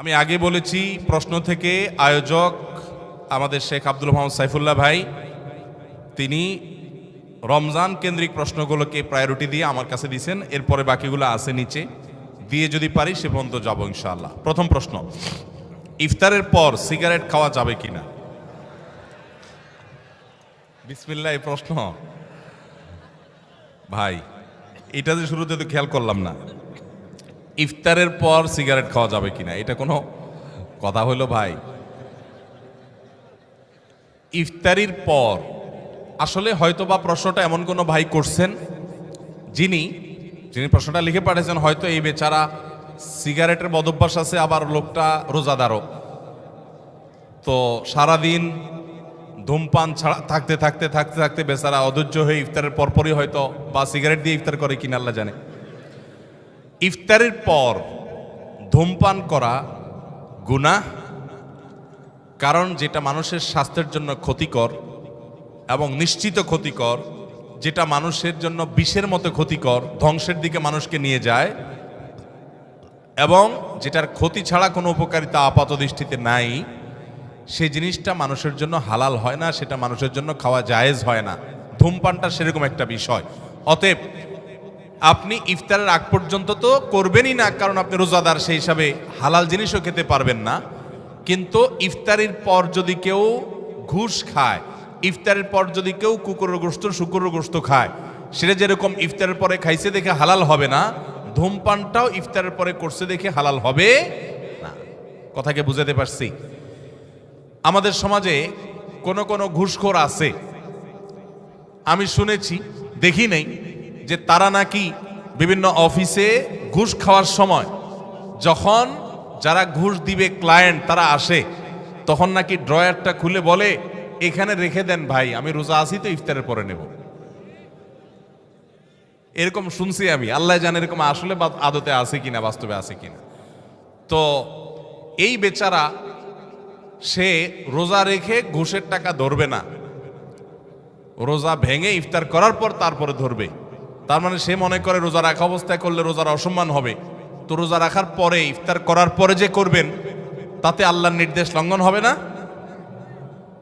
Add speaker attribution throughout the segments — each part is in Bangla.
Speaker 1: আমি আগে বলেছি, প্রশ্ন থেকে আয়োজক আমাদের শেখ আব্দুল মোহাম্মদ সাইফুল্লাহ ভাই, তিনি রমজান কেন্দ্রিক প্রশ্নগুলোকে প্রায়োরিটি দিয়ে আমার কাছে দিয়েছেন, এরপরে বাকিগুলো আছে নিচে। দিয়ে যদি পারি, সে পর্যন্ত যাব ইনশাআল্লাহ। প্রথম প্রশ্ন, ইফতারের পর সিগারেট খাওয়া যাবে কিনা? বিসমিল্লাহ, এই প্রশ্ন। ভাই, এটা যে শুরুতে তো খেয়াল করলাম না। ইফতারের পর সিগারেট খাওয়া যাবে কিনা? এটা কোনো কথা হলো ভাই। ইফতারির পর, আসলে হয়তো বা প্রশ্নটা এমন কোনো ভাই করছেন যিনি যিনি প্রশ্নটা লিখে পাঠিয়েছেন, হয়তো এই বেচারা সিগারেটের বদভ্যাস আছে, আবার লোকটা রোজাদারও। তো সারাদিন ধূমপান ছাড়া থাকতে থাকতে থাকতে থাকতে বেচারা অধৈর্য হয়ে ইফতারের পরপরই হয়তো বা সিগারেট দিয়ে ইফতার করে কিনা, আল্লাহ জানে। ইফতারের পর ধূমপান করা গুনাহ, কারণ যেটা মানুষের স্বাস্থ্যের জন্য ক্ষতিকর এবং নিশ্চিত ক্ষতিকর, যেটা মানুষের জন্য বিষের মতো ক্ষতিকর, ধ্বংসের দিকে মানুষকে নিয়ে যায় এবং যেটার ক্ষতি ছাড়া কোনো উপকারিতা আপাত দৃষ্টিতে নাই, সেই জিনিসটা মানুষের জন্য হালাল হয় না, সেটা মানুষের জন্য খাওয়া জায়েজ হয় না। ধূমপানটা সেরকম একটা বিষয়। অতএব আপনি ইফতারের আগ পর্যন্ত তো করবেনই না, কারণ আপনি রোজাদার, সেই হিসাবে হালাল জিনিসও খেতে পারবেন না। কিন্তু ইফতারির পর যদি কেউ ঘুষ খায়, ইফতারের পর যদি কেউ কুকুরের গোস্ত শুকুরের গোস্ত খায়, সেটা যেরকম ইফতারের পরে খাইছে দেখে হালাল হবে না, ধূমপানটাও ইফতারের পরে করছে দেখে হালাল হবে না। কথাকে বুঝাতে পারছি? আমাদের সমাজে কোনো কোনো ঘুষখোর আছে। আমি শুনেছি, দেখি নেই। যে তারা নাকি বিভিন্ন অফিসে ঘুষ খাওয়ার সময় যখন যারা ঘুষ দিবে ক্লায়েন্ট তারা আসে, তখন নাকি ড্রয়ারটা খুলে বলে, এখানে রেখে দেন ভাই, আমি রোজা আসি তো ইফতারের পরে নেব। এরকম শুনছি আমি। আল্লাহ জানে এরকম আসলে আদতে আছে কিনা, বাস্তবে আছে কিনা। তো এই বেচারা, সে রোজা রেখে ঘুষের টাকা ধরবে না। রোজা ভেঙে ইফতার করার পর তারপরে ধরবে। তার মানে সে মনে করে রোজা রাখা অবস্থায় করলে রোজার অসম্মান হবে। তো রোজা রাখার পরে, ইফতার করার পরে যে করবেন, তাতে আল্লাহর নির্দেশ লঙ্ঘন হবে না?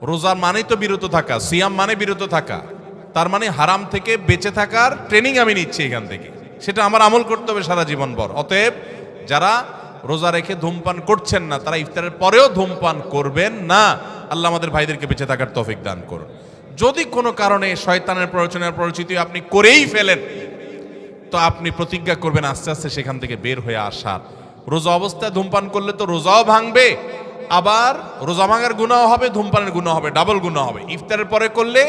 Speaker 1: রোজার মানেই তো বিরত থাকা, সিয়াম মানে বিরত থাকা। তার মানে হারাম থেকে বেঁচে থাকার ট্রেনিং আমি নিচ্ছি এখান থেকে। সেটা আমার আমল করতে হবে সারা জীবন ভর অতএব, যারা রোজা রেখে ধূমপান করছেন না, তারা ইফতারের পরেও ধূমপান করবেন না। আল্লাহ আমাদের ভাইদেরকে বেঁচে থাকার তফিক দান করুন। যদি কোনো কারণে শয়তানের প্ররোচনার পরিচিতি আপনি করেই ফেলেন, তো আপনি প্রতিজ্ঞা করবেন আস্তে আস্তে সেখান থেকে বের হয়ে আসার। রোজা অবস্থায় ধূমপান করলে তো রোজাও ভাঙবে, আবার রোজা ভাঙার গুণাও হবে, ধূমপানের গুণা হবে, ডাবল গুণা হবে। ইফতারের পরে করলে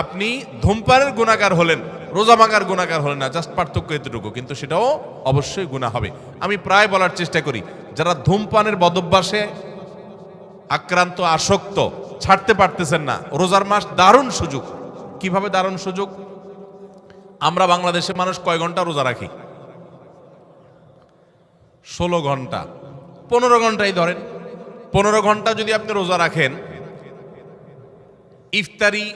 Speaker 1: আপনি ধূমপানের গুণাকার হলেন, রোজা ভাঙার গুণাকার হলেন না, জাস্ট পার্থক্য এতটুকু, কিন্তু সেটাও অবশ্যই গুণা হবে। আমি প্রায় বলার চেষ্টা করি, যারা ধূমপানের বদভ্যাসে আক্রান্ত, আসক্ত ছাড়তে পারতেছেন না। রোজার মাস দারুণ সুযোগ। কীভাবে দারুণ সুযোগ? আমরা বাংলাদেশের মানুষ কয় ঘণ্টা রোজা রাখি? ষোলো ঘণ্টা। পনেরো ঘন্টাই ধরেন। পনেরো ঘণ্টা যদি আপনি রোজা রাখেন, ইফতারি,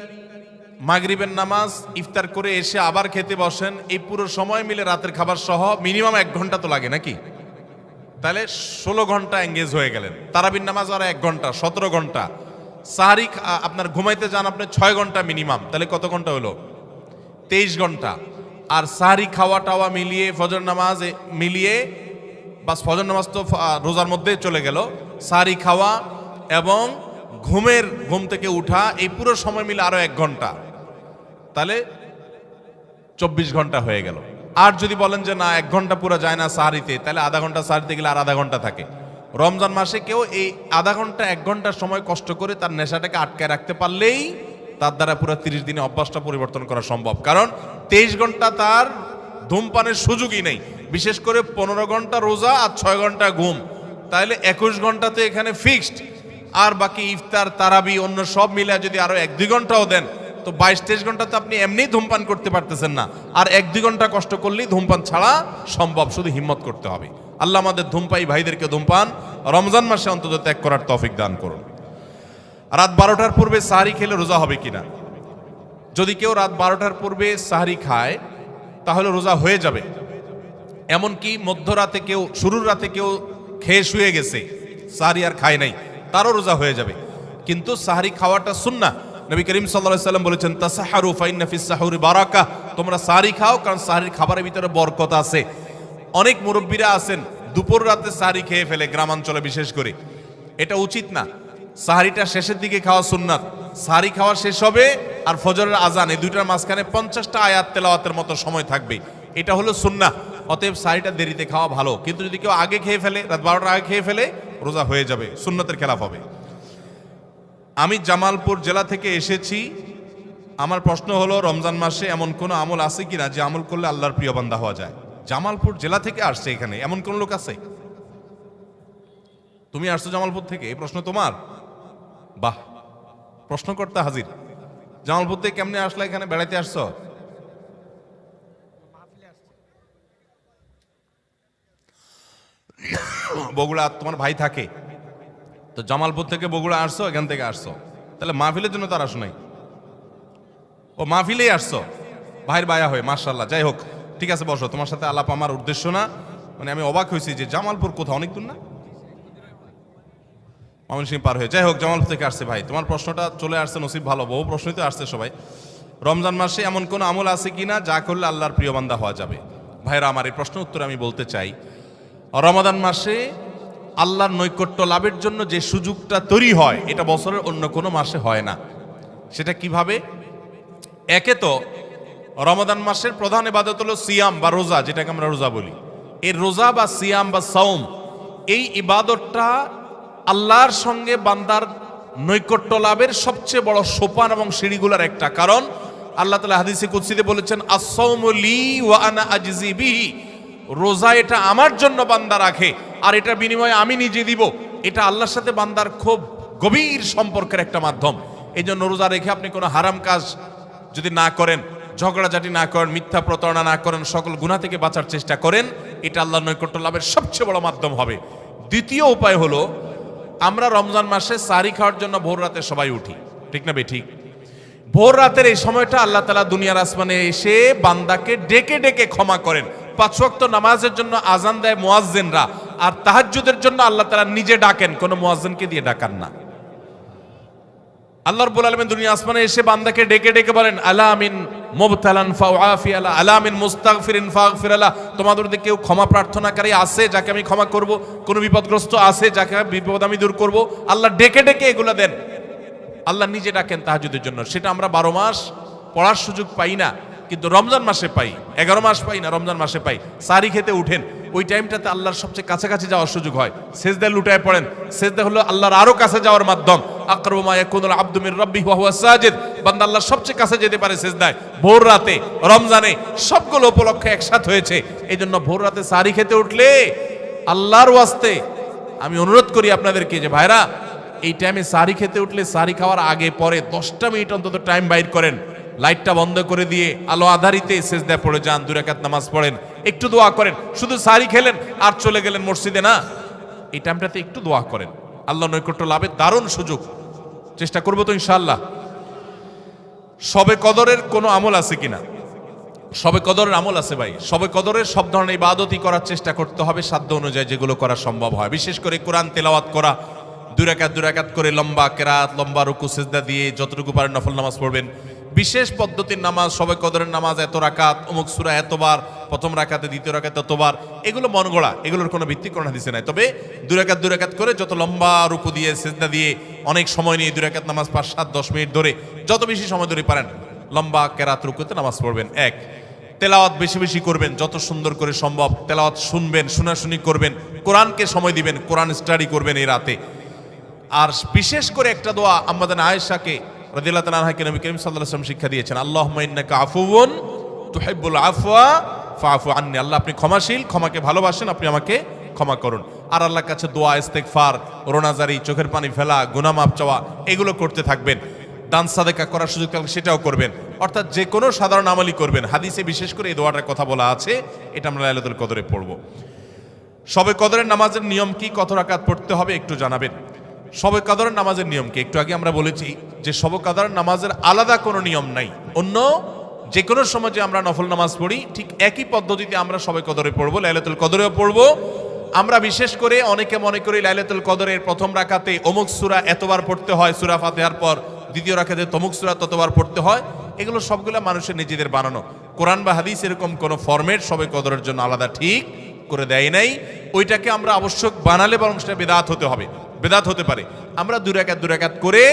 Speaker 1: মাগরিবের নামাজ, ইফতার করে এসে আবার খেতে বসেন, এই পুরো সময় মিলে রাতের খাবার সহ মিনিমাম এক ঘণ্টা তো লাগে নাকি? তাহলে ষোলো ঘণ্টা এঙ্গেজ হয়ে গেলেন। তারাবির নামাজ আর এক ঘণ্টা, সতেরো ঘণ্টা। সাহারি আপনার ঘুমাইতে যান আপনি ছয় ঘণ্টা মিনিমাম তাহলে কত ঘণ্টা হলো? তেইশ ঘণ্টা। আর সাহারি খাওয়া টাওয়া মিলিয়ে ফজর নামাজ মিলিয়ে বাস ফজর নামাজ তো রোজার মধ্যে চলে গেল। সাহারি খাওয়া এবং ঘুমের, ঘুম থেকে উঠা, এই পুরো সময় মিলে আরও এক ঘণ্টা। তাহলে চব্বিশ ঘণ্টা হয়ে গেল। আর যদি বলেন যে না, এক ঘণ্টা পুরো যায় না সাহারিতে, তাহলে আধা ঘণ্টা সাহারিতে গেলে আর আধা ঘণ্টা থাকে। রমজান মাসে কেউ এই আধা ঘণ্টা, এক ঘণ্টার সময় কষ্ট করে তার নেশাটাকে আটকায় রাখতে পারলেই তার দ্বারা পুরো তিরিশ দিনে অভ্যাসটা পরিবর্তন করা সম্ভব। কারণ তেইশ ঘণ্টা তার ধূমপানের সুযোগই নেই। বিশেষ করে পনেরো ঘণ্টা রোজা আর ছয় ঘণ্টা ঘুম। তাহলে একুশ ঘন্টাতে এখানে ফিক্সড আর বাকি ইফতার, তারাবি, অন্য সব মিলে যদি আরও এক দুই ঘন্টাও দেন, তো বাইশ, তেইশ ঘণ্টা তো আপনি এমনিই ধূমপান করতে পারতেছেন না। আর এক দুই ঘণ্টা কষ্ট করলেই ধূমপান ছাড়া সম্ভব, শুধু হিম্মত করতে হবে। আল্লাহ আমাদের ধূমপাই ভাইদেরকে ধূমপান রমজান মাসে অন্তত ত্যাগ করার তৌফিক দান করুন। রাত বারোটার পূর্বে সাহারি খেলে রোজা হবে কিনা? যদি কেউ রাত বারোটার পূর্বে সাহারি খায়, তাহলে রোজা হয়ে যাবে। এমনকি মধ্যরাতে কেউ, শুরুর রাতে কেউ খেয়ে শুয়ে গেছে, সাহারি আর খায় নাই, তারও রোজা হয়ে যাবে। কিন্তু সাহারি খাওয়াটা সুন্না নবী করিম সাল্লাল্লাহু সাল্লাম বলেছেন, তাসাহারু ফাইন্না ফিস সাহুরি বারাকা তোমরা সাহারি খাও, কারণ সাহারির খাবারের ভিতরে বরকত আছে। অনেক মুরব্বীরা আছেন, দুপুর রাতে সাহারি খেয়ে ফেলে গ্রামাঞ্চলে বিশেষ করে। এটা উচিত না। সাহারিটা শেষের দিকে খাওয়া সুন্নাত। সাহারি খাওয়া শেষ হবে আর ফজরের আজান, এই দুইটার মাঝখানে পঞ্চাশটা আয়াত তেলাওয়াতের মতো সময় থাকবে। এটা হলো সুন্না অতএব সাহারিটা দেরিতে খাওয়া ভালো। কিন্তু যদি কেউ আগে খেয়ে ফেলে, রাত বারোটার আগে খেয়ে ফেলে, রোজা হয়ে যাবে। সুন্নতের খেলাফ হবে। আমি জামালপুর জেলা থেকে এসেছি। আমার প্রশ্ন হলো, রমজান মাসে এমন কোনো আমল আছে কিনা যে আমল করলে আল্লাহর প্রিয় বান্দা হওয়া যায়? জামালপুর জেলা থেকে আসছে এখানে। এমন কোন লোক আছে? তুমি আসছো জামালপুর থেকে? এই প্রশ্ন তোমার? বাহ, প্রশ্নকর্তা হাজির। জামালপুর থেকে কেমনে আসলে এখানে? বেড়াইতে আসছো? বগুড়া, তোমার ভাই থাকে। তো জামালপুর থেকে বগুড়া আসছো, এখান থেকে আসছো। তাহলে মাহফিলের জন্য তার আসো নাই। ও মাহফিলেই আসছো? ভাইয়ের বায়া হয়ে মার্শাল্লাহ যাই হোক। ঠিক আছে, বসো। তোমার সাথে আলাপ আমার উদ্দেশ্য না। মানে আমি অবাক হয়েছি যে জামালপুর কোথাও, অনেক দূর না? ময়মনসিংহ পার হয়ে। যাই হোক, জামালপুর থেকে আসছে ভাই। তোমার প্রশ্নটা চলে আসছে, নসিব ভালো। বহু প্রশ্নই তো আসছে সবাই। রমজান মাসে এমন কোন আমল আছে কি না যা করলে আল্লাহর প্রিয় বান্দা হওয়া যাবে? ভাইরা, আমার এই প্রশ্ন উত্তরে আমি বলতে চাই। রমাদান মাসে আল্লাহর নৈকট্য লাভের জন্য যে সুযোগটা তৈরি হয়, এটা বছরের অন্য কোনো মাসে হয় না। সেটা কীভাবে? একে তো রমাদান মাসের প্রধান ইবাদত হলো সিয়াম বা রোজা, যেটাকে আমরা রোজা বলি। এই রোজা বা সিয়াম বা সাওম, এই ইবাদতটা আল্লাহর সঙ্গে বান্দার নৈকট্য লাভের সবচেয়ে বড় সোপান এবং সিঁড়িগুলোর একটা। কারণ আল্লাহ তালা হাদিসে কুৎসিতে বলেছেন আসৌমলি ওয়া আনা আজজি বিহি। রোজা এটা আমার জন্য বান্দা রাখে, আর এটা বিনিময়ে আমি নিজে দিব। এটা আল্লাহর সাথে বান্দার খুব গভীর সম্পর্কের একটা মাধ্যম। এই জন্য রোজা রেখে আপনি কোনো হারাম কাজ যদি না করেন ঝগড়াঝাটি না করেন, মিথ্যা প্রতারণা না করেন, সকল গুণা থেকে বাঁচার চেষ্টা করেন, এটা আল্লাহ নৈকট্য লাভের সবচেয়ে বড় মাধ্যম হবে। দ্বিতীয় উপায় হলো, আমরা রমজান মাসে সারি খাওয়ার জন্য ভোর রাতে সবাই উঠি। ঠিক না ঠিক? ভোর রাতের এই সময়টা আল্লাহ তালা দুনিয়ার আসমানে এসে বান্দাকে ডেকে ডেকে ক্ষমা করেন। পাঁচ ওয়াক্ত নামাজের জন্য আজান দেয় মোয়াজ্জেনরা, আর তাহাজ্জুদের জন্য আল্লাহ তালা নিজে ডাকেন, কোনো মোয়াজ্জেনকে দিয়ে ডাকান না। আল্লাহ রব্বুল আলমিন দুনিয়া আসমানে এসে বান্দাকে ডেকে ডেকে বলেন আলা আমিন মুবতালান ফাউআফি আলা আলা আমিন মুস্তাগফিরিন ফাগফির আলা। তোমাদের মধ্যে কেউ ক্ষমা প্রার্থনাকারী আছে যাকে আমি ক্ষমা করব? কোনো বিপদগ্রস্ত আছে যাকে বিপদ আমি দূর করব? আল্লাহ ডেকে ডেকে এগুলো দেন। আল্লাহ নিজে ডাকেন তাহাজুদের জন্য। সেটা আমরা বারো মাস পড়ার সুযোগ পাই না। কিন্তু রমজান মাসে পাই, এগারো মাস পাই না, রমজান মাসে পাই। সারি খেতে উঠেন, ওই টাইমটাতে আল্লাহর সবচেয়ে কাছাকাছি যাওয়ার সুযোগ হয়। সেজদা লুটায় পড়েন, সেজদা হলো আল্লাহর আরও কাছে যাওয়ার মাধ্যম। আকরমা ইয়াকুনুল আব্দু মির হুয়া সাজিদ। বান্দা আল্লাহর সবচেয়ে কাছে যেতে পারে সেজদায়। ভোর রাতে, রমজানে সবগুলো উপলক্ষে একসাথ হয়েছে। এই জন্য ভোর রাতে সারি খেতে উঠলে আল্লাহর ওয়াস্তে আমি অনুরোধ করি আপনাদেরকে যে, ভাইরা, এই টাইমে সারি খেতে উঠলে সারি খাওয়ার আগে, পরে দশটা মিনিট অন্তত টাইম বাইর করেন। লাইটটা বন্ধ করে দিয়ে আলো আধারিতে সেজদায় পড়ে যান দুরাকাত নামাজ পড়েন। একটু দোয়া করেন, শুধু সারি খেলেন আর চলে গেলেন মসজিদে, না? এই টাইমটাতে একটু দোয়া করেন। আল্লাহ নৈকট্য লাভের দারুণ সুযোগ। চেষ্টা করব তো ইনশাল্লাহ সবে কদরের কোনো আমল আছে কিনা? সবে কদরের আমল আছে ভাই। সবে কদরের সব ধরনের ইবাদতই করার চেষ্টা করতে হবে সাধ্য অনুযায়ী যেগুলো করা সম্ভব হয়। বিশেষ করে কোরআন তেলাওয়াত করা দুরাকাত দুরাকাত করে লম্বা কেরাত, লম্বা রুকু, সেজদা দিয়ে যতটুকু পারেন নফল নামাজ পড়বেন। বিশেষ পদ্ধতির নামাজ সবে কদরের নামাজ, এত রাকাত, অমুক সুরা এতবার, প্রথম রাকাতে, দ্বিতীয় রাকাতে এতবার, এগুলো মন গড়া, এগুলোর কোনো ভিত্তি কোনো হাদিসে নাই। তবে দুরাকাত দুরাকাত করে যত লম্বা রুকু দিয়ে, সেজদা দিয়ে, অনেক সময় নিয়ে দুরাকাত নামাজ পাঁচ, সাত, দশ মিনিট ধরে, যত বেশি সময় ধরে পারেন, লম্বা কেরাত রুকুতে নামাজ পড়বেন। এক, তেলাওয়াত বেশি বেশি করবেন, যত সুন্দর করে সম্ভব তেলাওয়াত শুনবেন, শোনাশুনি করবেন, কোরআনকে সময় দিবেন, কোরআন স্টাডি করবেন এই রাতে। আর বিশেষ করে একটা দোয়া আমাদের আয়েশাকে রাদিয়াল্লাহু তাআলা আনহাকে নবী করিম ওয়াসাল্লাম শিক্ষা দিয়েছেন, আল্লাহুম্মা ইন্নাকা আফুউন তুহিব্বুল আফওয়া ফাআফু আন্নি। আল্লাহ আপনি ক্ষমাশীল, ক্ষমাকে ভালোবাসেন, আপনি আমাকে ক্ষমা করুন। আর আল্লাহর কাছে দোয়া, ইস্তেগফার, রোনাজারি, চোখের পানি ফেলা, গুনাহ মাপ চাওয়া, এগুলো করতে থাকবেন। দান সাদেকা করার সুযোগ থাকলে সেটাও করবেন। অর্থাৎ যে কোনো সাধারণ আমলই করবেন। হাদিসে বিশেষ করে এই দোয়াটার কথা বলা আছে, এটা আমরা লাইলাতুল কদরে পড়ব। সবে কদরের নামাজের নিয়ম কি? কত রাকাত পড়তে হবে? একটু জানাবেন। সবে কাদরের নামাজের নিয়ম কি? একটু আগে আমরা বলেছি যে কাদরের নামাজের আলাদা কোনো নিয়ম নাই। অন্য যে কোনো সময় যে আমরা নফল নামাজ পড়ি, ঠিক একই পদ্ধতিতে আমরা সবে কদরে পড়ব, লাইলাতুল কদরেও পড়ব। আমরা বিশেষ করে অনেকে মনে করি লাইলাতুল কদরের প্রথম রাখাতে অমুক সুরা এতবার পড়তে হয়, সুরা ফাতিহার পর দ্বিতীয় রাখাতে তমুক সূরা ততবার পড়তে হয়। এগুলো সবগুলো মানুষের নিজেদের বানানো। কোরআন বা হাদিস এরকম কোনো ফরম্যাট সবে কদরের জন্য আলাদা ঠিক করে দেয় নাই। ওইটাকে আমরা আবশ্যক বানালে বরং সেটা বেদাত হতে হবে। বেদাত হতে পারে। আমরা দুরাকাত দুরাকাত করে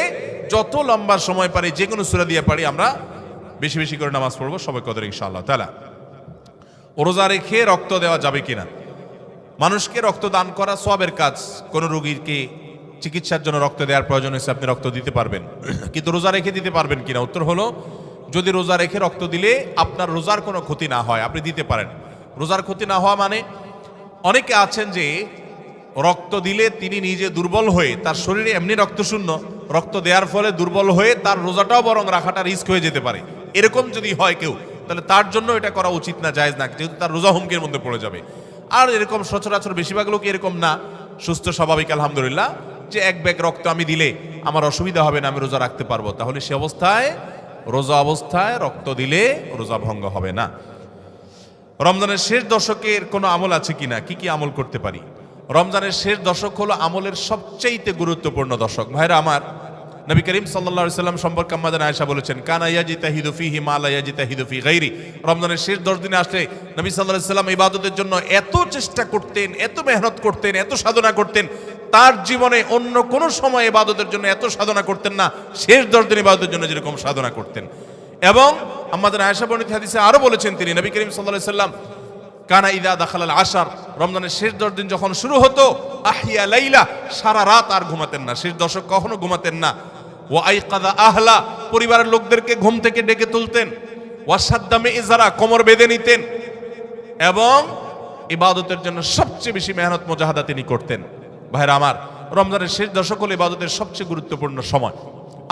Speaker 1: যত লম্বা সময় পারি, যে কোনো সুরা দিয়ে পারি, আমরা বেশি বেশি করে নামাজ পড়ব সবে কদর ইনশাআল্লাহ। তালা রোজা রেখে রক্ত দেওয়া যাবে কিনা? মানুষকে রক্ত দান করা সবের কাজ। কোনো রোগীকে চিকিৎসার জন্য রক্ত দেওয়ার প্রয়োজন হয়েছে, আপনি রক্ত দিতে পারবেন। কিন্তু রোজা রেখে দিতে পারবেন কিনা? উত্তর হলো, যদি রোজা রেখে রক্ত দিলে আপনার রোজার কোনো ক্ষতি না হয়, আপনি দিতে পারেন। রোজার ক্ষতি না হওয়া মানে অনেকে আছেন যে রক্ত দিলে তিনি নিজে দুর্বল হয়ে, তার শরীরে এমনি রক্ত শূন্য, রক্ত দেওয়ার ফলে দুর্বল হয়ে তার রোজাটাও বরং রাখাটা রিস্ক হয়ে যেতে পারে। এরকম যদি হয় কেউ, তাহলে তার জন্য এটা করা উচিত না, জায়েজ না, যেহেতু তার রোজা হুমকির মধ্যে পড়ে যাবে। আর এরকম সচরাচর বেশিরভাগ লোক এরকম না। সুস্থ, স্বাভাবিক, আলহামদুলিল্লাহ, যে এক ব্যাগ রক্ত আমি দিলে আমার অসুবিধা হবে না, আমি রোজা রাখতে পারব। তাহলে সে অবস্থায়, রোজা অবস্থায় রক্ত দিলে রোজা ভঙ্গ হবে না। রমজানের শেষ দশকের কোনো আমল আছে কিনা? কি কি আমল করতে পারি? রমজানের শেষ দশক হলো আমলের সবচেয়ে গুরুত্বপূর্ণ দশক। ভাইরা আমার, নবী করিম সাল্লা সাল্লাম সম্পর্কে আমাদের আয়সা বলেছেন, কানা ইয়াজিতা হিদুফি হিমালা ইয়াজিতা হিদুফি গাইরি। রমজানের শেষ দশ দিনে আসলে নবী সাল্লাহ সাল্লাম ইবাদতের জন্য এত চেষ্টা করতেন, এত মেহনত করতেন, এত সাধনা করতেন, তার জীবনে অন্য কোনো সময় ইবাদতের জন্য এত সাধনা করতেন না, শেষ দশ দিন ইবাদতের জন্য যেরকম সাধনা করতেন। এবং আমাদের আয়সা বর্ণিত হাদিসে আরও বলেছেন তিনি, নবী করিম সাল্লাহ সাল্লাম কানা ইদা দাখালাল আশার। রমজানের শেষ দশ দিন যখন শুরু হতো আহিয়া লাইলা, সারা রাত আর ঘুমাতেন না। শেষ দশক কখনো ঘুমাতেন না। ও আই কাদা আহলা, পরিবারের লোকদেরকে ঘুম থেকে ডেকে তুলতেন। ওয়াসাদ্দামে ইজারা কোমর বেঁধে নিতেন। এবং ইবাদতের জন্য সবচেয়ে বেশি মেহনত, মোজাহাদা তিনি করতেন। ভাইরা আমার, রমজানের শেষ দশক হলো ইবাদতের সবচেয়ে গুরুত্বপূর্ণ সময়।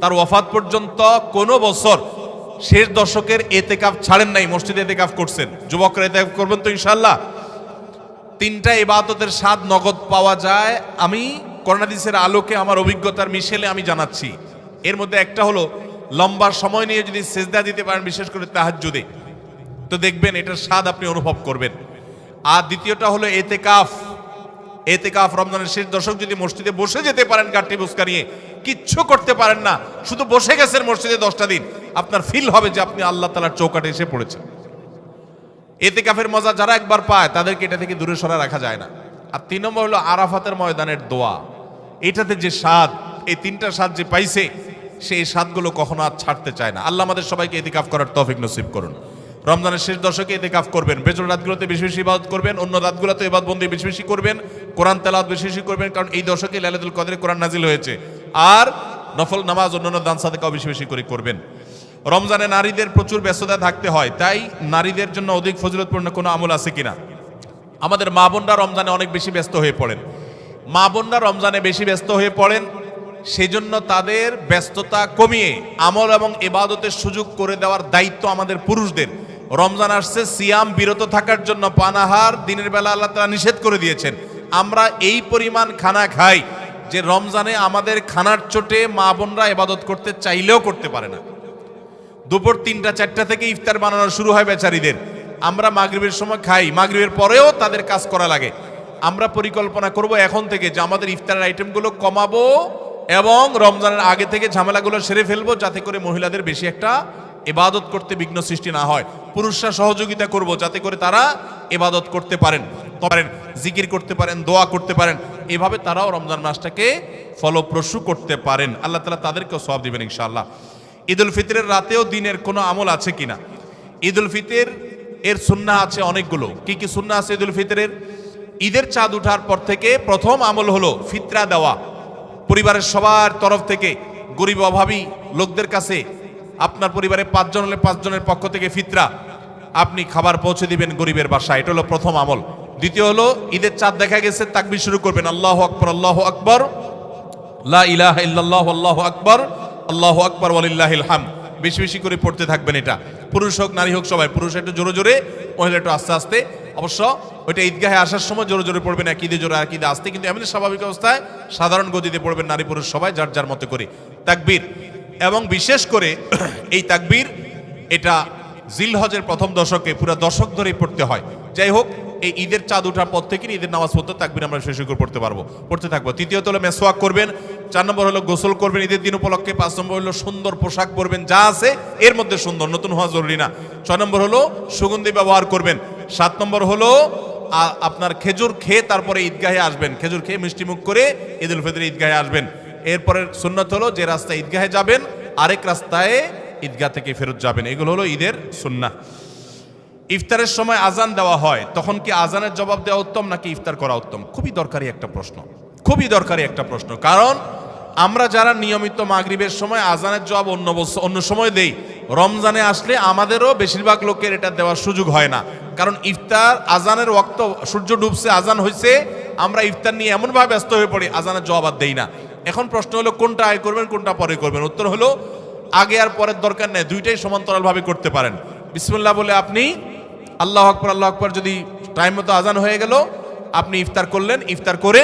Speaker 1: তার ওয়াফাত পর্যন্ত কোনো বছর শেষ দশকের এতে এতেকাফ ছাড়েন নাই, মসজিদে এতে এতেকাফ করছেন। যুবকরা এতেকাফ করবেন তো ইনশাল্লাহ তিনটা ইবাদতের স্বাদ নগদ পাওয়া যায়। আমি করোনাদিসের আলোকে আমার অভিজ্ঞতার মিশেলে আমি জানাচ্ছি। এর মধ্যে একটা হলো, লম্বা সময় নিয়ে যদি সেজদা দিতে পারেন, বিশেষ করে তাহাজ্জুদে, তো দেখবেন এটার স্বাদ আপনি অনুভব করবেন। আর দ্বিতীয়টা হলো এতেকাফ। এতেকাফ রমজানের শেষ দশক যদি মসজিদে বসে যেতে পারেন গাঠটি বুসকা নিয়ে, কিচ্ছু করতে পারেন না, শুধু বসে গেছেন মসজিদে দশটা দিন, আপনার ফিল হবে যে আপনি আল্লাহ তালার চৌকাটে এসে পড়েছেন। এতেকাফের মজা যারা একবার পায়, তাদেরকে এটা থেকে দূরে সরা রাখা যায় না। আর তিন নম্বর হলো আরাফাতের ময়দানের দোয়া। এটাতে যে স্বাদ, এই তিনটা স্বাদ যে পাইছে সেই স্বাদগুলো কখনো আর ছাড়তে চায় না। আল্লাহ আমাদের সবাইকে এতেকাফ করার তফিক নসিব করুন। রমজানের শেষ দশকে এতে কাফ করবেন। বেজর রাতগুলোতে বেশি বেশি ইবাদত করবেন, অন্য রাতগুলোতে ইবাদ বন্দি বেশি বেশি করবেন, কোরআন তেলাওয়াত বেশি বেশি করবেন, কারণ এই দশকে লাইলাতুল কদরে কোরআন নাজিল হয়েছে। আর নফল নামাজ অন্যান্য দান সাদেকাও বেশি বেশি করে করবেন। রমজানে নারীদের প্রচুর ব্যস্ততা থাকতে হয়, তাই নারীদের জন্য অধিক ফজিলতপূর্ণ কোনো আমল আছে কিনা? আমাদের মা বোনরা রমজানে অনেক বেশি ব্যস্ত হয়ে পড়েন। মা বোনরা রমজানে বেশি ব্যস্ত হয়ে পড়েন, সেজন্য তাদের ব্যস্ততা কমিয়ে আমল এবং ইবাদতের সুযোগ করে দেওয়ার দায়িত্ব আমাদের পুরুষদের। রমজান আসছে, সিয়াম বিরত থাকার জন্য পানাহার দিনের বেলা আল্লাহ তালা নিষেধ করে দিয়েছেন। আমরা এই পরিমাণ খানা খাই যে রমজানে আমাদের খানার চোটে মা বোনরা এবাদত করতে চাইলেও করতে পারে না। দুপুর তিনটা, চারটা থেকে ইফতার বানানো শুরু হয় বেচারিদের। আমরা মাগরিবের সময় খাই, মাগরিবের পরেও তাদের কাজ করা লাগে। আমরা পরিকল্পনা করব এখন থেকে যে আমাদের ইফতারের আইটেমগুলো কমাবো এবং রমজানের আগে থেকে ঝামেলাগুলো সেরে ফেলব, যাতে করে মহিলাদের বেশি একটা এবাদত করতে বিঘ্ন সৃষ্টি না হয়। পুরুষরা সহযোগিতা করব যাতে করে তারা এবাদত করতে পারেন। পারেন, জিকির করতে পারেন, দোয়া করতে পারেন। এভাবে তারাও রমজান মাসটাকে ফলপ্রসূ করতে পারেন। আল্লাহ তালা তাদেরকেও সব দিবেন ইনশাআল্লাহ। ঈদ উল ফিতরের রাতেও দিনের কোনো আমল আছে কিনা? ঈদ উল ফিতর এর সুন্না আছে অনেকগুলো। কি কি সুন্না আছে ঈদ উল ফিতরের? ঈদের চাঁদ উঠার পর থেকে প্রথম আমল হলো ফিতরা দেওয়া। পরিবারের সবার তরফ থেকে গরিব অভাবী লোকদের কাছে আপনার পরিবারে পাঁচজন হলে পাঁচজনের পক্ষ থেকে ফিতরা। আপনি খাবার পৌঁছে দিবেন গরিবের বাসায়। এটা হলো প্রথম আমল। দ্বিতীয় হলো, ঈদের চাঁদ দেখা গেছে, তাকবির শুরু করবেন। আল্লাহ আকবর আল্লাহ আকবর। লা ইলাহা ইল্লাল্লাহু, আল্লাহু আকবার আল্লাহু আকবার, ওয়ালিল্লাহিল হামদ। বেশি বেশি করে পড়তে থাকবেন এটা। পুরুষ হোক, নারী হোক, সবাই। পুরুষ একটু জোরে জোরে, মহিলা একটু আস্তে আস্তে। অবশ্য ওইটা ঈদগাহে আসার সময় জোরে জোরে পড়বেন, এক ঈদে জোরে, আর ঈদে আসতে। কিন্তু এমনি স্বাভাবিক অবস্থায় সাধারণ গতিতে পড়বেন নারী পুরুষ সবাই, যার যার মতো করে। তাকবীর। এবং বিশেষ করে এই তাকবীর, এটা জিলহজের প্রথম দশকে পুরো দশক ধরেই পড়তে হয়। যাই হোক, এই ঈদের চাঁদ ওঠার পর থেকে ঈদের নামাজ পড়তে তাকবির আমরা শেষ করে পড়তে পারব, পড়তে থাকব। তৃতীয়ত হলো মেসোয়াক করবেন, চার নম্বর হলো গোসল করবেন ঈদের দিন উপলক্ষে, পাঁচ নম্বর হলো সুন্দর পোশাক পরবেন, যা আছে এর মধ্যে সুন্দর, নতুন হওয়া জরুরি না। ছয় নম্বর হলো সুগন্ধি ব্যবহার করবেন, সাত নম্বর হলো আপনার খেজুর খেয়ে তারপরে ঈদগাহে আসবেন, খেজুর খেয়ে মিষ্টিমুখ করে ঈদুল ফিতরে ঈদগাহে আসবেন। এরপরে সুন্নত হলো যে রাস্তায় ঈদগাহে যাবেন, আরেক রাস্তায় ঈদগাহ থেকে ফেরত যাবেন। এগুলো হলো ঈদের সুন্নাহ। ইফতারের সময় আজান দেওয়া হয়, তখন কি আজানের জবাব দেওয়া উত্তম নাকি ইফতার করা উত্তম? খুবই দরকারি একটা প্রশ্ন। খুবই দরকারি একটা প্রশ্ন। কারণ আমরা যারা নিয়মিত মাগরিবের সময় আজানের জবাব অন্য অন্য সময় দেই, রমজানে আসলে আমাদেরও বেশিরভাগ লোকের এটা দেওয়ার সুযোগ হয় না। কারণ ইফতার আজানের ওক্ত সূর্য ডুবছে আজান হয়েছে আমরা ইফতার নিয়ে এমনভাবে ব্যস্ত হয়ে পড়ি আজানের জবাব আর দেই না। এখন প্রশ্ন হলো, কোনটা আয় করবেন, কোনটা পরে করবেন? উত্তর হলো, আগে আর পরের দরকার নেই, দুইটাই সমান্তরালভাবে করতে পারেন। বিসমুল্লাহ বলে আপনি, আল্লাহ আকবর আল্লাহ আকবর যদি টাইম মতো আজান হয়ে গেল, আপনি ইফতার করলেন, ইফতার করে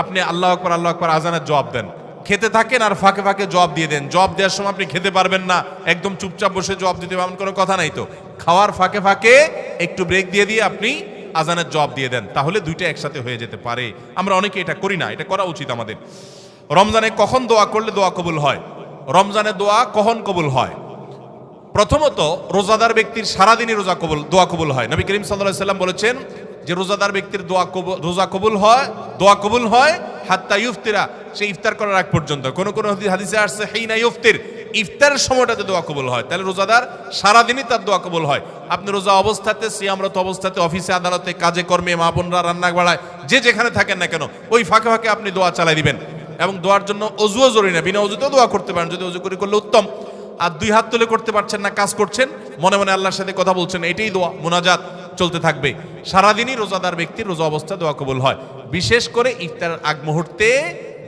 Speaker 1: আপনি আল্লাহ আকবর আল্লাহ আকবর আজানের জবাব দেন। খেতে থাকেন আর ফাঁকে ফাঁকে জবাব দিয়ে দেন। জবাব দেওয়ার সময় আপনি খেতে পারবেন না, একদম চুপচাপ বসে জবাব দিতে পারবেন কোনো কথা নাই তো। খাওয়ার ফাঁকে ফাঁকে একটু ব্রেক দিয়ে দিয়ে আপনি আজানের জবাব দিয়ে দেন, তাহলে দুইটা একসাথে হয়ে যেতে পারে। আমরা অনেকে এটা করি না, এটা করা উচিত আমাদের। রমজানে কখন দোয়া করলে দোয়া কবুল হয়? রমজানে দোয়া কখন কবুল হয়? প্রথমত, রোজাদার ব্যক্তির সারাদিনই রোজা কবুল, দোয়া কবুল হয়। নবী করিম সাল্লাহ সাল্লাম বলেছেন যে, রোজাদার ব্যক্তির দোয়া কবুল রোজা কবুল হয়, দোয়া কবুল হয়, হাত্তা ইফতিরা, সে ইফতার করার আগ পর্যন্ত। কোন কোনো হাদি- হাদিসে আসছে হেই না ইফতির ইফতারের সময়টাতে দোয়া কবুল হয়। তাহলে রোজাদার সারাদিনই তার দোয়া কবুল হয়। আপনি রোজা অবস্থাতে, সিয়ামরত অবস্থাতে, অফিসে, আদালতে, কাজে কর্মে মা বোনরা রান্না বাড়ায় যে যেখানে থাকেন না কেন, ওই ফাঁকে ফাঁকে আপনি দোয়া চালাই দিবেন। এবং দোয়ার জন্য অজুও জরুরি না। বিনা অজুতেও দোয়া করতে পারেন, যদি অজু করে করলে উত্তম। আর দুই হাত তুলে করতে পারছেন না, কাজ করছেন, মনে মনে আল্লাহর সাথে কথা বলছেন, এটাই দোয়া, মোনাজাত চলতে থাকবে। সারাদিনই রোজাদার ব্যক্তির রোজা অবস্থা দোয়া কবুল হয়। বিশেষ করে ইফতারের আগ মুহূর্তে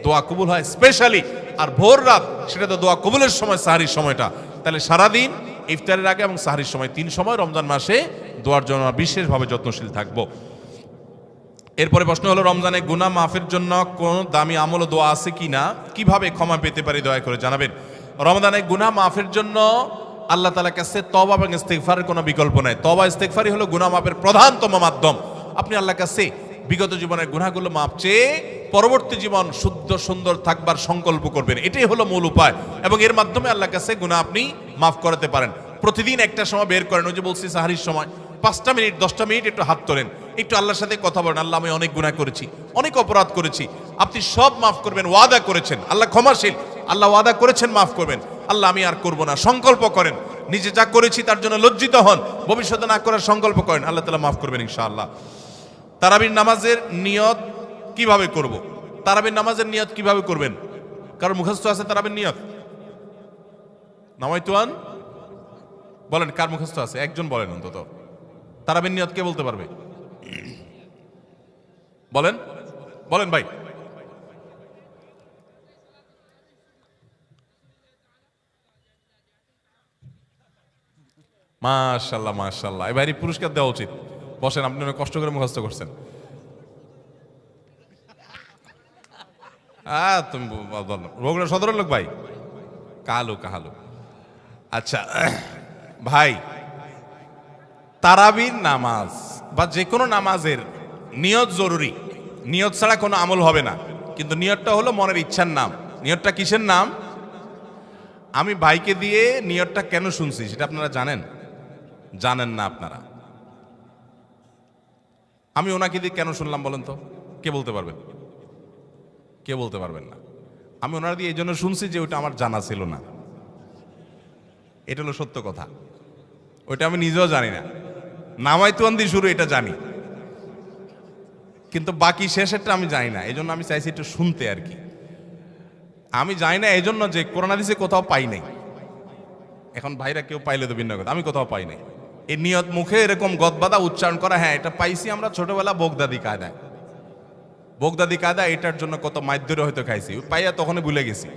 Speaker 1: দোয়া কবুল হয়, স্পেশালি আর ভোর রাত, সেটা তো দোয়া কবুলের সময়, সাহারির সময়টা। তাহলে সারাদিন ইফতারের আগে এবং সাহারির সময়, তিন সময় রমজান মাসে দোয়ার জন্য বিশেষভাবে যত্নশীল থাকব। এরপরে প্রশ্ন হলো, রমজানে গুনাহ মাফের জন্য কোন দামি আমল দোয়া আছে কি না? কীভাবে ক্ষমা পেতে পারি দয়া করে জানাবেন। রমজানে গুনাহ মাফের জন্য আল্লাহ তালা কাছে তবা এবং ইস্তেকফারের কোনো বিকল্প নাই। তবা ইস্তেকফারই হলো গুনাহ মাফের প্রধানতম মাধ্যম। আপনি আল্লাহ কাছে বিগত জীবনের গুনাহগুলো মাপ চেয়ে পরবর্তী জীবন শুদ্ধ, সুন্দর থাকবার সংকল্প করবেন। এটাই হলো মূল উপায় এবং এর মাধ্যমে আল্লাহ কাছে গুনাহ আপনি মাফ করাতে পারেন। প্রতিদিন একটা সময় বের করেন, ওই যে বলছি সাহারির সময়। পাঁচটা মিনিট, দশটা মিনিট একটু হাত তোলেন। একটু আল্লাহর সাথে কথা বলেন, আল্লাহ আমি অনেক গুনাহ করেছি, অনেক অপরাধ করেছি। আপনি সব মাফ করবেন, ওয়াদা করেছেন। আল্লাহ ক্ষমাশীল, আল্লাহ ওয়াদা করেছেন, মাফ করবেন। আল্লাহ আমি আর করব না, সংকল্প করেন। নিজে যা করেছি তার জন্য লজ্জিত হন, ভবিষ্যতে না করার সংকল্প করেন। আল্লাহ তালা মাফ করবেন ইনশাআল্লাহ। তারাবির নামাজের নিয়ত কীভাবে করব। তারাবির নামাজের নিয়ত কীভাবে করবেন? কারণ মুখস্থ আছে তারাবির নিয়ত? নামাইতুয়ান বলেন, কার মুখস্থ আছে? একজন বলেন অন্তত। তারাবির নিয়ত কে বলতে পারবে? বলেন বলেন ভাই। মাশাল্লাহ মাশাল্লাহ। এবারই পুরস্কার দেওয়া উচিত। বসেন, আপনি অনেক কষ্ট করে মুখস্থ করছেন। তুমি সদরের লোক ভাই? কালো কাহালো আচ্ছা ভাই, তারাবির নামাজ বা যে কোনো নামাজের নিয়ত জরুরি। নিয়ত ছাড়া কোনো আমল হবে না। কিন্তু নিয়তটা হলো মনের ইচ্ছার নাম। নিয়তটা কিসের নাম? আমি ভাইকে দিয়ে নিয়তটা কেন শুনছি সেটা আপনারা জানেন? জানেন না আপনারা। আমি ওনাকে দিয়ে কেন শুনলাম বলেন তো? কে বলতে পারবেন কে বলতে পারবেন না। আমি ওনার দিয়ে এই জন্য শুনছি যে ওটা আমার জানা ছিল না। এটা হলো সত্য কথা। ওইটা আমি নিজেও জানি না। নামাই তুয়ান দিয়ে শুরু, এটা জানি। কিন্তু বাকি শেষেরটা আমি জানি না। এই জন্য আমি চাইছি একটু শুনতে আর কি। আমি জানি না এই জন্য যে করোনা দিছে কোথাও পাই নাই। এখন ভাইরা কেউ পাইলে তো ভিন্ন কথা। আমি কোথাও পাই নাই। এই নিয়ত মুখে এরকম গদবাদা উচ্চারণ করা হ্যাঁ এটা পাইছি আমরা ছোটবেলা বোগদাদি কায়দায়। বোগদাদি কায়দা, এটার জন্য কত মাধ্যরে হয়তো খাইছি। পাইয়া তখনই ভুলে গেছি।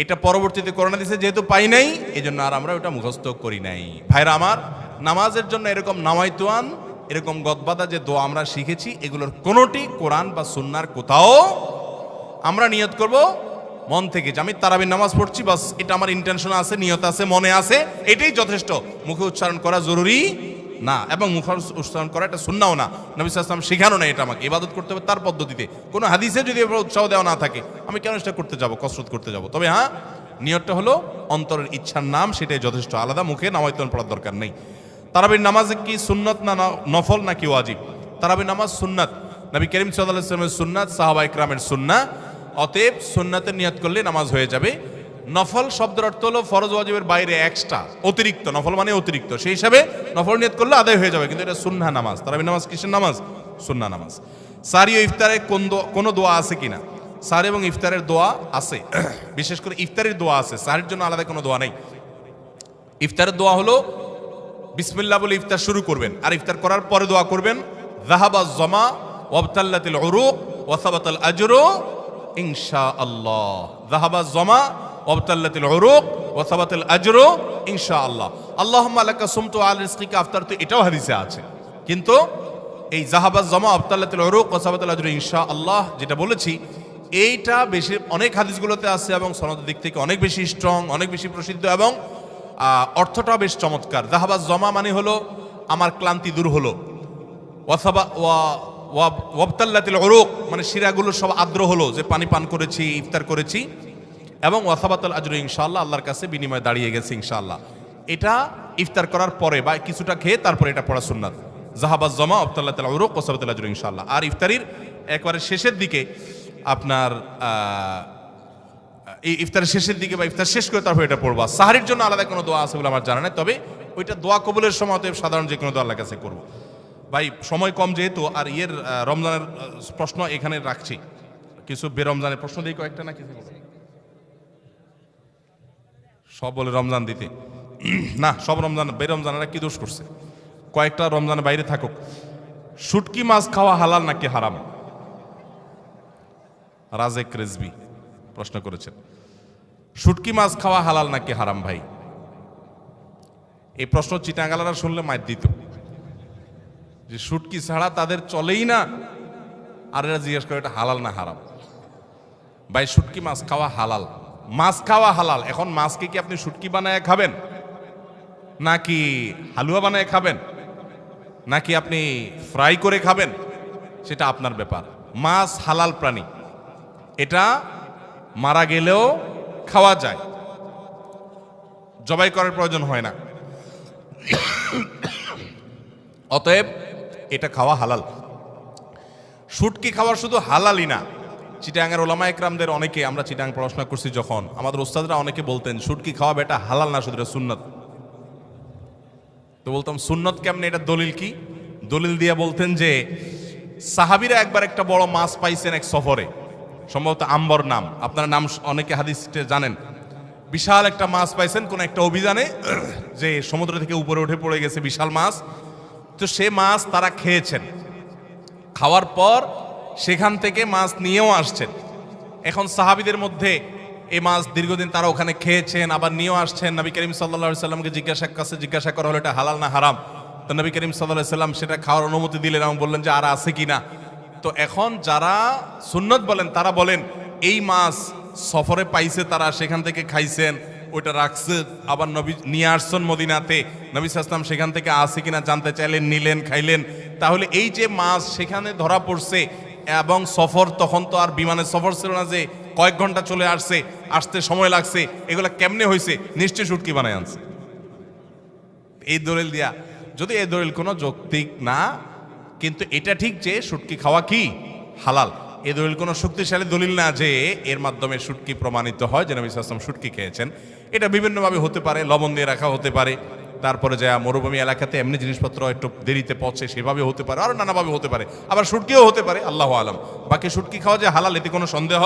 Speaker 1: এটা পরবর্তীতে করোনা দিছে, যেহেতু পাই নাই এই জন্য আর আমরা ওটা মুখস্থ করি নাই। ভাইরা আমার, নামাজের জন্য এরকম নামাইতুয়ান, এরকম গদবাদা যে দোয়া আমরা শিখেছি, এগুলোর কোনোটি কোরআন বা সুন্নার কোথাও আমরা নিয়ত করব, মন থেকে যে আমি তারাবির নামাজ পড়ছি, বাস এটা আমার ইন্টেনশন আছে, নিয়ত আছে, মনে আছে, এটাই যথেষ্ট। মুখে উচ্চারণ করা জরুরি। না, এবং মুখ উচ্চারণ করা এটা শুননাও না। নবী সাল্লাম শেখানো না এটা আমাকে, ইবাদত করতে হবে তার পদ্ধতিতে। কোনো হাদিসে যদি উৎসাহ দেওয়া না থাকে, আমি কেন সেটা করতে যাব, কসরত করতে যাব? তবে হ্যাঁ নিয়তটা হলো অন্তরের ইচ্ছার নাম, সেটাই যথেষ্ট আলাদা। মুখে নামায়তন পড়ার দরকার নেই। তারাবির নামাজে কি সুন্নত না ন- নফল নাকি ওয়াজিব? তারাবির নামাজ সুন্নাত। নবী করিম সাল্লাহ ইসলামের সুন্নাত সাহাবা ইকরামের সুন্না অতএব সুন্নাতের নিয়ত করলে নামাজ হয়ে যাবে। নফল শব্দের অর্থ হলো ফরজ ওয়াজিবের বাইরে এক্সট্রা অতিরিক্ত। নফল মানে অতিরিক্ত। সেই হিসাবে নফল নিয়ত করলে আদায় হয়ে যাবে, কিন্তু এটা সুন্না নামাজ। তারাবি নামাজ কিসের নামাজ? সুন্না নামাজ। সারি ও ইফতারে কোন কোনো দোয়া আছে কিনা? সার এবং ইফতারের দোয়া আছে। বিশেষ করে ইফতারের দোয়া আছে। সারির জন্য আলাদা কোনো দোয়া নেই। ইফতারের দোয়া হলো, বিসমিল্লাহ বলে ইফতার শুরু করবেন, আর ইফতার করার পরে দোয়া করবেন জাহাবা জমা ওয়াবতাল্লাতিল উরুক ওয়াসাবাতাল আজরু ইনশা আল্লাহ জাহাবা জমা ওয়াবতাল্লাতিল উরুক ওয়াসাবাতাল আজরু ইনশা আল্লাহ আল্লাহুম্মা লাকা সুমতু আল রিজকিকা, আফতার তো এটাও হাদিসে আছে। কিন্তু এই জাহাবাজ জমা আবতাল্লাতুল উরুক ওয়াসাবাতুল আজরু ইনশা আল্লাহ যেটা বলেছি, এইটা বেশি অনেক হাদিসগুলোতে আছে এবং সনদের দিক থেকে অনেক বেশি স্ট্রং অনেক বেশি প্রসিদ্ধ এবং অর্থটাও বেশ চমৎকার। জাহাবাজ জমা মানে হলো, আমার ক্লান্তি দূর হলো। ওয়াসাবা ওয়া, ওয়া- ওয়াবতাল্লাতিল উরুক মানে শিরাগুলো সব আর্দ্র হলো, যে পানি পান করেছি, ইফতার করেছি। এবং ওয়াসাবাতুল আজরু ইনশাল্লাহ আল্লাহর কাছে বিনিময়ে দাঁড়িয়ে গেছে ইনশাল্লাহ এটা ইফতার করার পরে বা কিছুটা খেয়ে তারপরে এটা পড়া সুন্নাত। জাহাবাজ জমা আবতাল্লাহ উরুক, ওয়াসাবাতুল আজরু, ইনশাআল্লাহ। আর ইফতারির একবারে শেষের দিকে আপনার এই ইফতারের শেষের দিকে বা ইফতার শেষ করে তারপর এটা পড়বা। সাহারির জন্য আলাদা কোনো দোয়া আছে বলে আমার জানা নেই, তবে ওইটা দোয়া কবুলের সময় অতএব সাধারণ যে কোনো দোয়া কাছে করব। ভাই, সময় কম যেহেতু, আর ইয়ের রমজানের প্রশ্ন এখানে রাখছি। কিছু বেরমজানের প্রশ্ন দিয়ে কয়েকটা না কিছু? সব বলে রমজান দিতে। না, সব রমজান বেরমজানেরা কি দোষ করছে? কয়েকটা রমজানের বাইরে থাকুক। শুটকি মাছ খাওয়া হালাল নাকি হারাম? রাজেক রেজবি প্রশ্ন করেছেন। শুটকি মাছ খাওয়া হালাল নাকি হারাম ভাই? এই প্রশ্ন চিটাঙ্গালারা শুনলে মাইর দিত। যে শুটকি ছাড়া তাদের চলেই না। আর এরা জিজ্ঞেস করে এটা হালাল না হারাম। ভাই, শুটকি মাছ খাওয়া হালাল। মাছ খাওয়া হালাল। এখন মাছকে কি আপনি শুটকি বানায় খাবেন? নাকি হালুয়া বানায় খাবেন? নাকি আপনি ফ্রাই করে খাবেন? সেটা আপনার ব্যাপার। মাছ হালাল প্রাণী। এটা মারা গেলেও খাওয়া যায়। জবাই করার প্রয়োজন হয় না। অতএব এটা খাওয়া হালাল। শুটকি খাওয়া শুধু হালালই না চিটাঙ্গের ওলামা একরামদের অনেকে আমরা চিটাং পড়াশোনা করছি যখন। আমাদের ওস্তাদরা অনেকে বলতেন শুটকি খাওয়া বেটা? হালাল না শুধু সুন্নত? তো বলতাম, সুন্নত কেমনে? এটা দলিল কি? দলিল দিয়ে বলতেন যে, সাহাবিরা একবার একটা বড় মাছ পাইছেন এক সফরে, সম্ভবত আম্বর নাম। আপনার নাম অনেকে হাদিসে জানেন। বিশাল একটা মাছ পাইছেন কোন একটা অভিযানে, যে সমুদ্র থেকে উপরে উঠে পড়ে গেছে বিশাল মাছ। তো সে মাছ তারা খেয়েছেন। খাওয়ার পর সেখান থেকে মাছ নিয়েও আসছেন। এখন সাহাবিদের মধ্যে এই মাছ দীর্ঘদিন তারা ওখানে খেয়েছেন, আবার নিয়েও আসছেন। নবী করিম সাল্লা সাল্লামকে জিজ্ঞাসা কাছে জিজ্ঞাসা করা হলো, এটা হালাল না হারাম? তো নবী করিম সাল্লাহ সাল্লাম সেটা খাওয়ার অনুমতি দিলেন এবং বললেন যে, আর আছে কি না? তো এখন যারা সুন্নত বলেন, তারা বলেন, এই মাছ সফরে পাইছে তারা, সেখান থেকে খাইছেন, ওইটা রাখছে, আবার নবী নিয়ে আসছেন মদিনাতে। নবী সাসলাম সেখান থেকে আসে কিনা জানতে চাইলেন, নিলেন, খাইলেন। তাহলে এই যে মাছ সেখানে ধরা পড়ছে এবং সফর তখন তো আর বিমানের সফর ছিল না যে কয়েক ঘণ্টা চলে আসছে, আসতে সময় লাগছে, এগুলো কেমনে হয়েছে নিশ্চয়ই শুটকি বানায় আনছে। এই দলিল দিয়া, যদি এই দলিল কোনো যৌক্তিক না, কিন্তু এটা ঠিক যে শুটকি খাওয়া কি? হালাল। এই দলিল কোনো শক্তিশালী দলিল না যে এর মাধ্যমে শুটকি প্রমাণিত হয় যে নবী সাল্লাম শুটকি খেয়েছেন। এটা বিভিন্নভাবে হতে পারে, লবণ দিয়ে রাখা হতে পারে তারপরে যা মরুভূমি এলাকাতে এমনি জিনিসপত্র একটু দেরিতে পৌঁছে সেভাবে হতে পারে আরও নানাভাবে হতে পারে। আবার শুটকিও হতে পারে, আল্লাহ আলম। বাকি শুটকি খাওয়া যে হালাল, এতে কোনো সন্দেহ?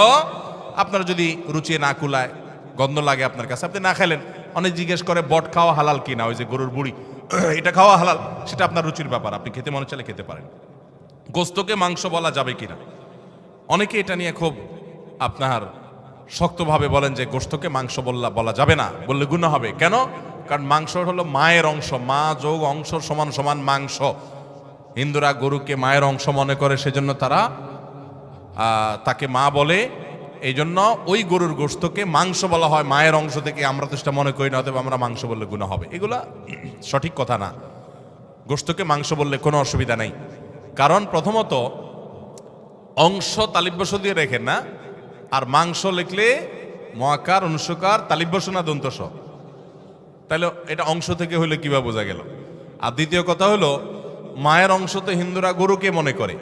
Speaker 1: আপনার যদি রুচি না কুলায়, গন্ধ লাগে আপনার কাছে, আপনি না খেলেন অনেক জিজ্ঞেস করে, বট খাওয়া হালাল কি না ওই যে গরুর বুড়ি, এটা খাওয়া হালাল, সেটা আপনার রুচির ব্যাপার। আপনি খেতে মনে চাইলে খেতে পারেন। গোস্তকে মাংস বলা যাবে কি না অনেকে এটা নিয়ে খুব আপনার শক্তভাবে বলেন যে, গোস্তকে মাংস বললা, বলা যাবে না। বললে গুণ হবে। কেন? কারণ মাংস হলো মায়ের অংশ, মা যোগ অংশ সমান সমান মাংস। হিন্দুরা গরুকে মায়ের অংশ মনে করে, সেজন্য তারা তাকে মা বলে। এই জন্য ওই গরুর গোস্তকে মাংস বলা হয়, মায়ের অংশ থেকে। আমরা তো সেটা মনে করি না অথবা আমরা মাংস বললে গুণ হবে। এগুলা সঠিক কথা না। গোস্তকে মাংস বললে কোনো অসুবিধা নেই। কারণ প্রথমত, অংশ তালিব্যস দিয়ে রেখেন না। আর মাংস লিখলে মহাকার অনুষ্কার তালিব্যস না দন্তস তাহলে এটা অংশ থেকে হইলে কীভাবে বোঝা গেল? আর দ্বিতীয় কথা হলো, মায়ের অংশ তো হিন্দুরা গরুকে মনে করে?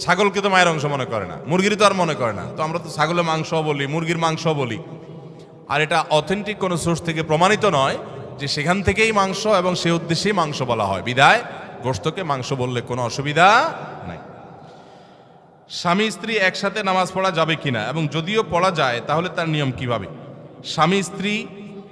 Speaker 1: ছাগলকে তো মায়ের অংশ মনে করে না মুরগির তো আর মনে করে না। তো আমরা তো ছাগলের মাংস বলি, মুরগির মাংস বলি। আর এটা অথেন্টিক কোনো সোর্স থেকে প্রমাণিত নয় যে সেখান থেকেই মাংস এবং সে উদ্দেশ্যেই মাংস বলা হয়। বিদায় গোস্তকে মাংস বললে কোনো অসুবিধা নাই। স্বামী স্ত্রী একসাথে নামাজ পড়া যাবে কিনা এবং যদিও পড়া যায়, তাহলে তার নিয়ম কীভাবে? স্বামী স্ত্রী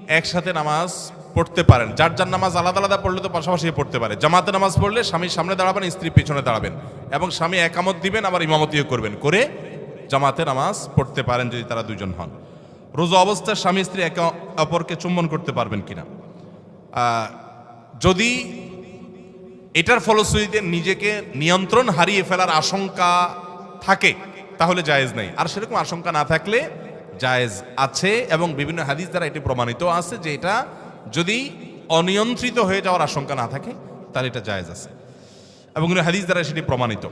Speaker 1: একসাথে নামাজ পড়তে পারেন। যার যার নামাজ আলাদা আলাদা পড়লে তো পাশাপাশি পড়তে পারে। জামাতে নামাজ পড়লে স্বামী সামনে দাঁড়াবেন, স্ত্রী পেছনে দাঁড়াবেন। এবং স্বামী একামত দিবেন, আবার ইমামতিও করবেন। করে জামাতে নামাজ পড়তে পারেন যদি তারা দুজন হন। রোজা অবস্থায় স্বামী, স্ত্রী একে অপরকে চুম্বন করতে পারবেন কিনা? যদি এটার ফলশ্রুতিতে নিজেকে নিয়ন্ত্রণ হারিয়ে ফেলার আশঙ্কা থাকে, তাহলে জায়েজ নেই। আর সেরকম আশঙ্কা না থাকলে জায়েজ আছে এবং বিভিন্ন হাদিস দ্বারা এটি প্রমাণিত আছে যে এটা যদি অনিয়ন্ত্রিত হয়ে যাওয়ার আশঙ্কা না থাকে, তাহলে এটা জায়েজ আছে। এবং হাদিস দ্বারা সেটি প্রমাণিত।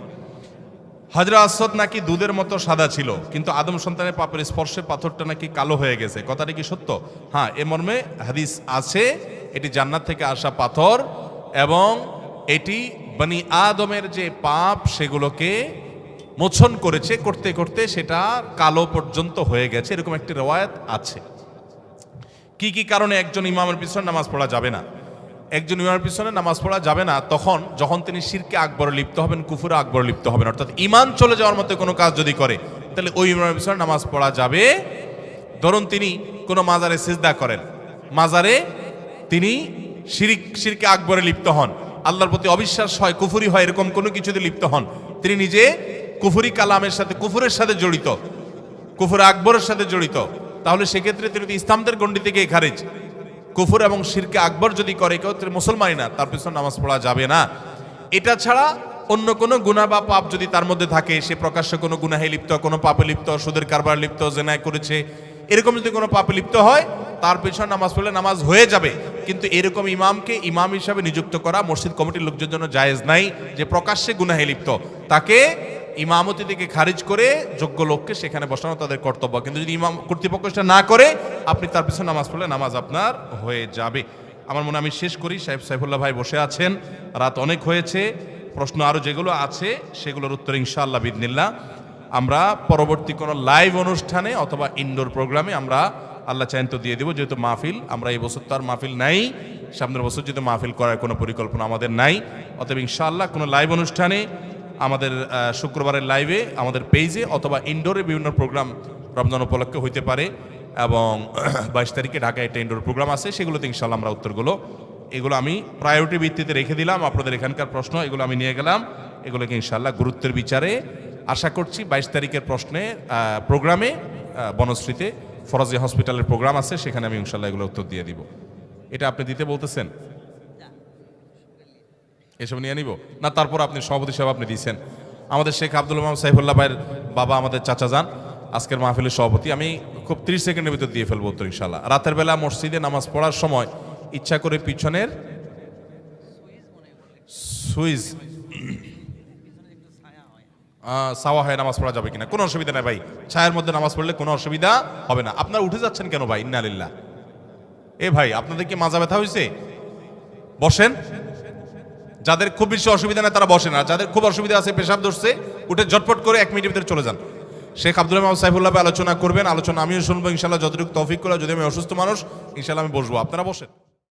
Speaker 1: হাজরা আসদ নাকি দুধের মতো সাদা ছিল, কিন্তু আদম সন্তানের পাপের স্পর্শে পাথরটা নাকি কালো হয়ে গেছে। কথাটা কি সত্য? হ্যাঁ এ মর্মে হাদিস আছে, এটি জান্নাত থেকে আসা পাথর, এবং এটি বানি আদমের যে পাপ, সেগুলোকে মোছন করেছে, করতে করতে সেটা কালো পর্যন্ত হয়ে গেছে। এরকম একটি রেওয়ায়ত আছে। কি কি কারণে একজন ইমামের পিছনে নামাজ পড়া যাবে না? একজন ইমামের পিছনে নামাজ পড়া যাবে না, তখন যখন তিনি শিরকে আকবর লিপ্ত হবেন, কুফুরে আকবর লিপ্ত হবেন, অর্থাৎ ইমান চলে যাওয়ার মতো কোনো কাজ যদি করে, তাহলে ওই ইমামের পিছনে নামাজ পড়া যাবে। ধরুন তিনি কোনো মাজারে সিজদা করেন, মাজারে তিনি শিরিক, শিরকে আকবরে লিপ্ত হন, আল্লাহর প্রতি অবিশ্বাস হয়, কুফুরি হয়, এরকম কোনো কিছুতে লিপ্ত হন, তিনি নিজে কুফুরি কালামের সাথে, কুফুরের সাথে জড়িত, কুফুর আকবরের সাথে জড়িত তাহলে সেক্ষেত্রে তিনি ইসলামদের গণ্ডি থেকে খারিজ, কুফুর এবং শিরকে আকবর যদি করে কেউ মুসলমানই না, তার পিছনে নামাজ পড়া যাবে না। এটা ছাড়া অন্য কোনো গুণা বা পাপ যদি তার মধ্যে থাকে, সে প্রকাশ্যে কোনো গুনাহে লিপ্ত, কোনো পাপে লিপ্ত, সুদের কারবার লিপ্ত, জেনায় করেছে, এরকম যদি কোনো পাপে লিপ্ত হয়, তার পিছনে নামাজ পড়লে নামাজ হয়ে যাবে। কিন্তু এরকম ইমামকে ইমাম হিসাবে নিযুক্ত করা মসজিদ কমিটির লোকজনের জন্য জায়েজ নাই, যে প্রকাশ্যে গুনাহে লিপ্ত। তাকে ইমামতি থেকে খারিজ করে যোগ্য লোককে সেখানে বসানো তাদের কর্তব্য। কিন্তু যদি ইমাম কর্তৃপক্ষ সেটা না করে, আপনি তার পিছনে নামাজ পড়লে নামাজ আপনার হয়ে যাবে। আমার মনে আমি শেষ করি, সাহেব সাইফুল্লাহ ভাই বসে আছেন। রাত অনেক হয়েছে, প্রশ্ন আরও যেগুলো আছে সেগুলোর উত্তর ইনশাআল্লাহ বিদনিল্লাহ আমরা পরবর্তী কোনো লাইভ অনুষ্ঠানে অথবা ইনডোর প্রোগ্রামে আমরা আল্লাহ চাইন তো দিয়ে দেবো, যেহেতু মাহফিল, আমরা এই বছর তো আর মাহফিল নাই। সামনের বছর যেহেতু মাহফিল করার কোনো পরিকল্পনা আমাদের নাই। অতএব ইনশাআল্লাহ কোনো লাইভ অনুষ্ঠানে আমাদের শুক্রবারের লাইভে আমাদের পেজে অথবা ইনডোরে বিভিন্ন প্রোগ্রাম রমজান উপলক্ষে হইতে পারে এবং বাইশ তারিখে ঢাকায় একটা ইনডোর প্রোগ্রাম আছে, সেগুলোতে ইনশাল্লাহ আমরা উত্তরগুলো, এগুলো আমি প্রায়োরিটি ভিত্তিতে রেখে দিলাম, আপনাদের এখানকার প্রশ্ন, এগুলো আমি নিয়ে গেলাম, এগুলোকে ইনশাল্লাহ গুরুত্বের বিচারে আশা করছি বাইশ তারিখের প্রশ্নে প্রোগ্রামে বনশ্রীতে, ফরাজি হসপিটালের প্রোগ্রাম আছে, সেখানে আমি ইনশাল্লাহ এগুলো উত্তর দিয়ে দিব। এটা আপনি দিতে বলতেছেন? এসব নিয়ে নিব না, তারপর আপনি সভাপতি সাহেব আপনি দিয়েছেন। আমাদের শেখ আব্দুল মাহমুদ সাইফুল্লাহ ভাইয়ের বাবা আমাদের চাচা যান। আজকের মাহফিলের সভাপতি। আমি খুব তিরিশ সেকেন্ডের ভিতর দিয়ে ফেলব উত্তর ইনশাল্লাহ রাতের বেলা মসজিদে নামাজ পড়ার সময় ইচ্ছা করে পিছনের সুইজ সাওয়া হয়ে নামাজ পড়া যাবে কিনা? কোনো অসুবিধা নেই ভাই। ছায়ের মধ্যে নামাজ পড়লে কোনো অসুবিধা হবে না। আপনারা উঠে যাচ্ছেন কেন ভাই? ইন্না আলিল্লাহ এ ভাই, আপনাদের কি মাজা ব্যথা হয়েছে বসেন। যাদের খুব বেশি অসুবিধা নেই তারা বসে না। যাদের খুব অসুবিধা আছে, পেশাব ধরছে, উঠে ঝটপট করে এক মিনিটের ভিতরে চলে যান। শেখ আব্দুল রহমান সাইফুল্লাহ আলোচনা করবেন, আলোচনা আমিও শুনব, ইনশাল্লাহ যতটুকু তৌফিক করে, যদি আমি অসুস্থ মানুষ, ইনশাল্লাহ আমি বসবো। আপনারা বসেন।